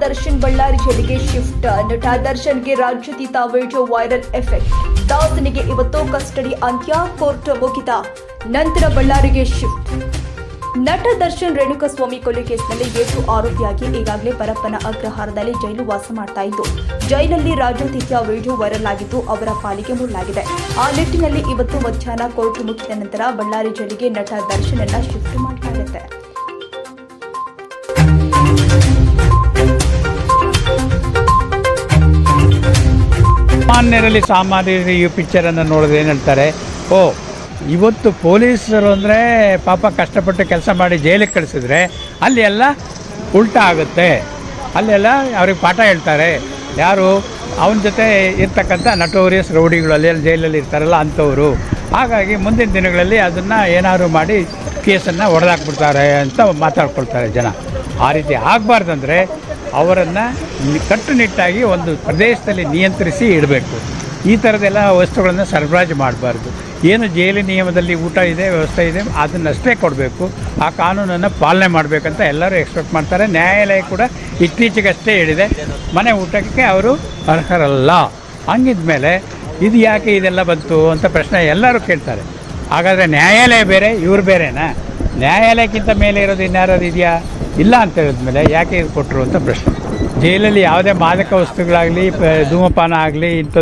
ದರ್ಶನ್ ಬಳ್ಳಾರಿ ಜಿಲ್ಲೆಗೆ ಶಿಫ್ಟ್ ನಟ ದರ್ಶನ್ಗೆ ರಾಜ್ಯತೀತ ವಿಡಿಯೋ ವೈರಲ್ ಎಫೆಕ್ಟ್. ದಾಸನಿಗೆ ಇವತ್ತು ಕಸ್ಟಡಿ, ಅಂತ್ಯ ಕೋರ್ಟ್ ಮುಗಿದ ನಂತರ ಬಳ್ಳಾರಿಗೆ ಶಿಫ್ಟ್. ನಟ ದರ್ಶನ್ ರೇಣುಕಸ್ವಾಮಿ ಕೊಲೆ ಕೇಸ್ನಲ್ಲಿ ಏಟು ಆರೋಪಿಯಾಗಿ ಈಗಾಗಲೇ ಪರಪ್ಪನ ಅಗ್ರಹಾರದಲ್ಲಿ ಜೈಲು ವಾಸ ಮಾಡ್ತಾ ಇದ್ದು, ಜೈಲಲ್ಲಿ ರಾಜ್ಯಾತಿಥ್ಯ ವಿಡಿಯೋ ವೈರಲ್ ಆಗಿದ್ದು ಅವರ ಪಾಲಿಗೆ ಮುಳ್ಳಾಗಿದೆ. ಆ ನಿಟ್ಟಿನಲ್ಲಿ ಇವತ್ತು ಮಧ್ಯಾಹ್ನ ಕೋರ್ಟ್ ಮುಗಿದ ನಂತರ ಬಳ್ಳಾರಿ ಜೈಲಿಗೆ ನಟ ದರ್ಶನ್ ಶಿಫ್ಟ್ ಮಾಡಲಾಗುತ್ತೆ ಸಾಮಾನ್ಯರಲ್ಲಿ ಸಾಮಾನ್ಯರು ಈ ಪಿಕ್ಚರನ್ನು ನೋಡಿದ್ರೆ ಏನು ಹೇಳ್ತಾರೆ? ಓ, ಇವತ್ತು ಪೊಲೀಸರು ಅಂದರೆ ಪಾಪ ಕಷ್ಟಪಟ್ಟು ಕೆಲಸ ಮಾಡಿ ಜೈಲಿಗೆ ಕಳಿಸಿದ್ರೆ ಅಲ್ಲಿ ಎಲ್ಲ ಉಲ್ಟಾ ಆಗುತ್ತೆ. ಅಲ್ಲೆಲ್ಲ ಅವ್ರಿಗೆ ಪಾಠ ಹೇಳ್ತಾರೆ. ಯಾರು? ಅವನ ಜೊತೆ ಇರ್ತಕ್ಕಂಥ ನಟೋರಿಯಸ್ ರೌಡಿಗಳು ಅಲ್ಲಿ ಜೈಲಲ್ಲಿ ಇರ್ತಾರಲ್ಲ ಅಂಥವರು. ಹಾಗಾಗಿ ಮುಂದಿನ ದಿನಗಳಲ್ಲಿ ಅದನ್ನು ಏನಾದರೂ ಮಾಡಿ ಕೇಸನ್ನು ಹೊಡೆದಾಕ್ಬಿಡ್ತಾರೆ ಅಂತ ಮಾತಾಡ್ಕೊಳ್ತಾರೆ ಜನ. ಆ ರೀತಿ ಆಗಬಾರ್ದಂದ್ರೆ ಅವರನ್ನು ಕಟ್ಟುನಿಟ್ಟಾಗಿ ಒಂದು ಪ್ರದೇಶದಲ್ಲಿ ನಿಯಂತ್ರಿಸಿ ಇಡಬೇಕು. ಈ ಥರದ್ದೆಲ್ಲ ವಸ್ತುಗಳನ್ನು ಸರಬರಾಜು ಮಾಡಬಾರ್ದು. ಏನು ಜೈಲು ನಿಯಮದಲ್ಲಿ ಊಟ ಇದೆ, ವ್ಯವಸ್ಥೆ ಇದೆ, ಅದನ್ನಷ್ಟೇ ಕೊಡಬೇಕು. ಆ ಕಾನೂನನ್ನು ಪಾಲನೆ ಮಾಡಬೇಕಂತ ಎಲ್ಲರೂ ಎಕ್ಸ್ಪೆಕ್ಟ್ ಮಾಡ್ತಾರೆ. ನ್ಯಾಯಾಲಯ ಕೂಡ ಇತ್ತೀಚೆಗಷ್ಟೇ ಹೇಳಿದೆ. ಮನೆ ಊಟಕ್ಕೆ ಅವರು ಅರ್ಹರಲ್ಲ. ಹಂಗಿದ್ಮೇಲೆ ಇದು ಯಾಕೆ ಇದೆಲ್ಲ ಬಂತು ಅಂತ ಪ್ರಶ್ನೆ ಎಲ್ಲರೂ ಕೇಳ್ತಾರೆ. ಹಾಗಾದರೆ ನ್ಯಾಯಾಲಯ ಬೇರೆ, ಇವರು ಬೇರೆನಾ? ನ್ಯಾಯಾಲಯಕ್ಕಿಂತ ಮೇಲೆ ಇರೋದು ಇನ್ಯಾರಾದ್ರು ಇದೆಯಾ? ಇಲ್ಲ ಅಂತ ಹೇಳಿದ್ಮೇಲೆ ಯಾಕೆ ಇದು ಕೊಟ್ಟರು ಅಂತ ಪ್ರಶ್ನೆ. ಜೈಲಲ್ಲಿ ಯಾವುದೇ ಮಾದಕ ವಸ್ತುಗಳಾಗಲಿ ಧೂಮಪಾನ ಆಗಲಿ ಇಂಥ